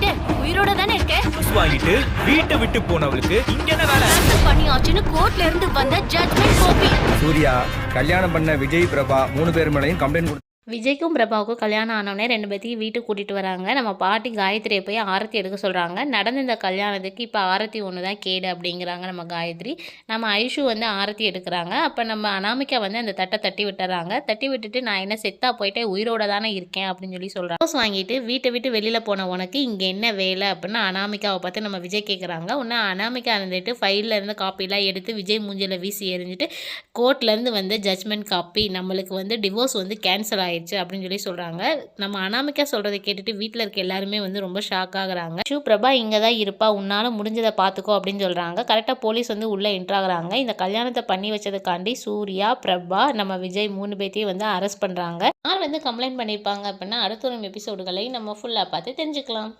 வாங்கிட்டு உயிரோட தானே இருக்க? டிவோர்ஸ் வாங்கிட்டு வீட்டை விட்டு போனவளுக்கு இங்க என்ன வேலை பண்ணியாச்சுன்னு கோர்ட்ல இருந்து வந்த ஜட்மெண்ட் காப்பி சூர்யா கல்யாணம் பண்ண விஜய் பிரபா மூணு பேர் மேலேயும் கம்ப்ளைண்ட் விஜய்க்கும் பிரபாவுக்கும் கல்யாணம் ஆனோடனே ரெண்டு பேர்த்தையும் வீட்டுக்கு கூட்டிகிட்டு வராங்க. நம்ம பாட்டி காயத்ரியை போய் ஆரத்தி எடுக்க சொல்கிறாங்க நடந்த இந்த கல்யாணத்துக்கு இப்போ ஆரத்தி ஒன்று தான் கேடு அப்படிங்கிறாங்க நம்ம காயத்ரி. நம்ம ஐஷு வந்து ஆரத்தி எடுக்கிறாங்க. அப்போ நம்ம அனாமிக்கா வந்து அந்த தட்டை தட்டி விட்டுறாங்க. தட்டி விட்டுட்டு நான் என்ன செத்தாக போயிட்டே உயிரோட தானே இருக்கேன் அப்படின்னு சொல்லி சொல்கிறாங்க ரோஸ் வாங்கிட்டு வீட்டை விட்டு வெளியில் போன உனக்கு இங்கே என்ன வேலை அப்படின்னு அனாமிக்காவை பார்த்து நம்ம விஜய் கேட்குறாங்க ஒன்று அனாமிக்கா இருந்துட்டு ஃபைலில் இருந்து காப்பிலாம் எடுத்து விஜய் மூஞ்சியில் வீசி எறிஞ்சிட்டு கோர்ட்லேருந்து வந்து ஜட்மெண்ட் காப்பி நம்மளுக்கு வந்து டிவோர்ஸ் வந்து கேன்சல் ஆயிடுச்சு அப்படின்னு சொல்லி சொல்கிறாங்க நம்ம அனாமிக்கா சொல்கிறத கேட்டுட்டு வீட்டில் இருக்க எல்லாருமே வந்து ரொம்ப ஷாக் ஆகுறாங்க. ஷூ பிரபா இங்கே தான் இருப்பா. உன்னால் முடிஞ்சதை பார்த்துக்கோ அப்படின்னு சொல்கிறாங்க கரெக்டாக போலீஸ் வந்து உள்ளே என்ட்ராகிறாங்க இந்த கல்யாணத்தை பண்ணி வச்சதுக்காண்டி சூர்யா பிரபா நம்ம விஜய் மூணு பேத்தையும் வந்து அரெஸ்ட் பண்ணுறாங்க யார் வந்து கம்ப்ளைண்ட் பண்ணியிருப்பாங்க அப்படின்னா அடுத்த ஒரு எபிசோடுகளை நம்ம ஃபுல்லாக பார்த்து தெரிஞ்சுக்கலாம்.